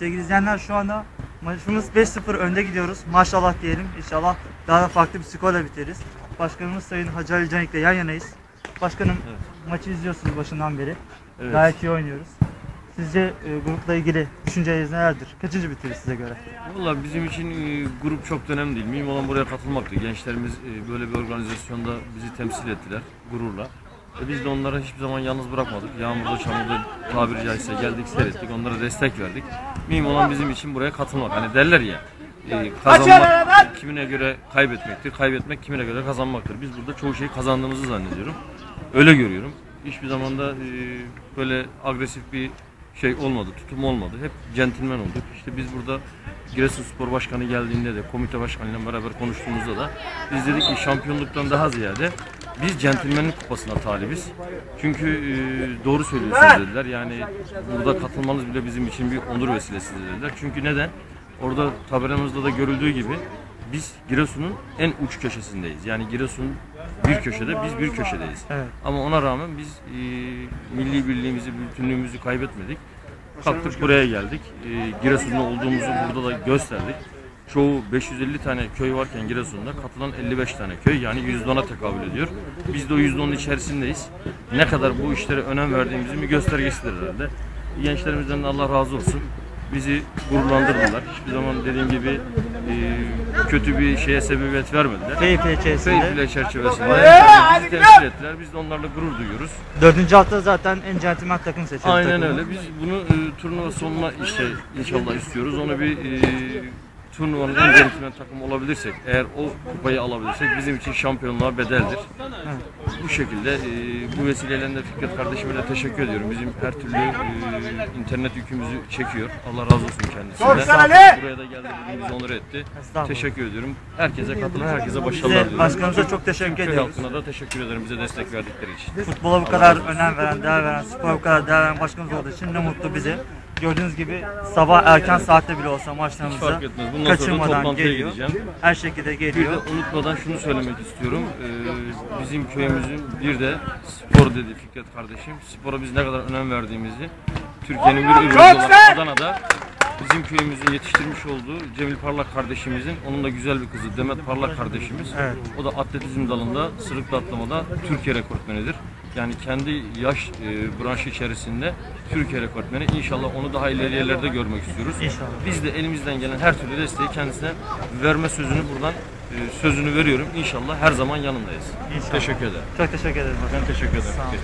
Sevgili izleyenler şu anda maçımız 5-0 önde gidiyoruz. Maşallah diyelim. İnşallah daha da farklı bir skorla biteriz. Başkanımız Sayın Hacı Ali Canik'le yan yanayız. Başkanım maçı izliyorsunuz başından beri. Evet. Gayet iyi oynuyoruz. Sizce e, grupla ilgili düşünceleriniz nelerdir? Kaçıncı bitirir size göre? Valla bizim için e, grup çok önemli değil. Mühim olan buraya katılmaktı. Gençlerimiz e, böyle bir organizasyonda bizi temsil ettiler gururla. E, biz de onları hiçbir zaman yalnız bırakmadık. Yağmurda, çamurda tabiri caizse geldik, seyrettik. Onlara destek verdik. Mühim olan bizim için buraya katılmak. Hani derler ya, e, kazanmak kimine göre kaybetmektir, kaybetmek kimine göre kazanmaktır. Biz burada çoğu şeyi kazandığımızı zannediyorum. Öyle görüyorum. Hiçbir zaman da e, böyle agresif bir şey olmadı, tutum olmadı. Hep centilmen olduk. İşte biz burada Giresunspor Başkanı geldiğinde de komite başkanıyla beraber konuştuğumuzda da biz dedik ki şampiyonluktan daha ziyade biz centilmenlik kupasına talibiz. Çünkü e, doğru söylüyorsunuz dediler. Yani burada katılmanız bile bizim için bir onur vesilesi dediler. Çünkü neden? Orada tabelamızda da görüldüğü gibi biz Giresun'un en uç köşesindeyiz. Yani Giresun bir köşede, biz bir köşedeyiz. Evet. Ama ona rağmen biz e, milli birliğimizi, bütünlüğümüzü kaybetmedik. Kalktık buraya geldik. E, Giresunlu olduğumuzu burada da gösterdik. Çoğu 550 tane köy varken Giresun'da katılan 55 tane köy yani %10'a tekabül ediyor. Biz de o %10'un içerisindeyiz. Ne kadar bu işlere önem verdiğimizin bir göstergesidir herhalde. Gençlerimizden de Allah razı olsun. Bizi gururlandırdılar. Hiçbir zaman dediğim gibi e, kötü bir şeye sebebiyet vermediler. Keyifle içerisinde. Keyifle çerçevesinde bizi temsil ettiler. Biz de onlarla gurur duyuyoruz. Dördüncü hafta zaten en centilmen takım seçildi. Aynen takımı. öyle. Biz bunu e, turnuva sonuna işte inşallah istiyoruz. Onu bir e, turnuvanın en centilmen takımı olabilirsek, eğer o kupayı alabilirsek bizim için şampiyonluğa bedeldir. Bu şekilde e, bu vesileyle de Fikret kardeşime de teşekkür ediyorum. Bizim her türlü e, internet yükümüzü çekiyor. Allah razı olsun kendisinden. Buraya da geldi bugün bizi onur etti. Teşekkür ediyorum. Herkese katılan herkese başarılar diliyorum. başkanımıza çok teşekkür Köy ediyoruz. halkına da teşekkür ederim bize destek verdikleri için. Futbola bu kadar önem veren, değer veren, spora bu kadar değer veren başkanımız olduğu için ne mutlu bize. Gördüğünüz gibi sabah erken saatte bile olsa maçlarımıza fark etmez. Bundan sonra da kaçırmadan toplantıya geliyor. gideceğim. Her şekilde Bir de geliyor. unutmadan şunu söylemek istiyorum. Ee, bizim köyümüzün bir de spor dedi Fikret kardeşim. Spora biz ne kadar önem verdiğimizi Türkiye'nin bir ürünü olarak Adana'da bizim köyümüzün yetiştirmiş olduğu Cemil Parlak kardeşimizin onun da güzel bir kızı Demet Parlak kardeşimiz. Evet. O da atletizm dalında sırıkla atlamada Türkiye rekortmenidir. Yani kendi yaş e, branşı içerisinde Türkiye rekortmeni. İnşallah onu daha ileri yerlerde görmek istiyoruz. İnşallah. Biz de elimizden gelen her türlü desteği kendisine verme sözünü buradan e, sözünü veriyorum. İnşallah her zaman yanındayız. İnşallah. Teşekkür ederim. Çok teşekkür ederim. Ben teşekkür ederim. Sağ olun. Geç.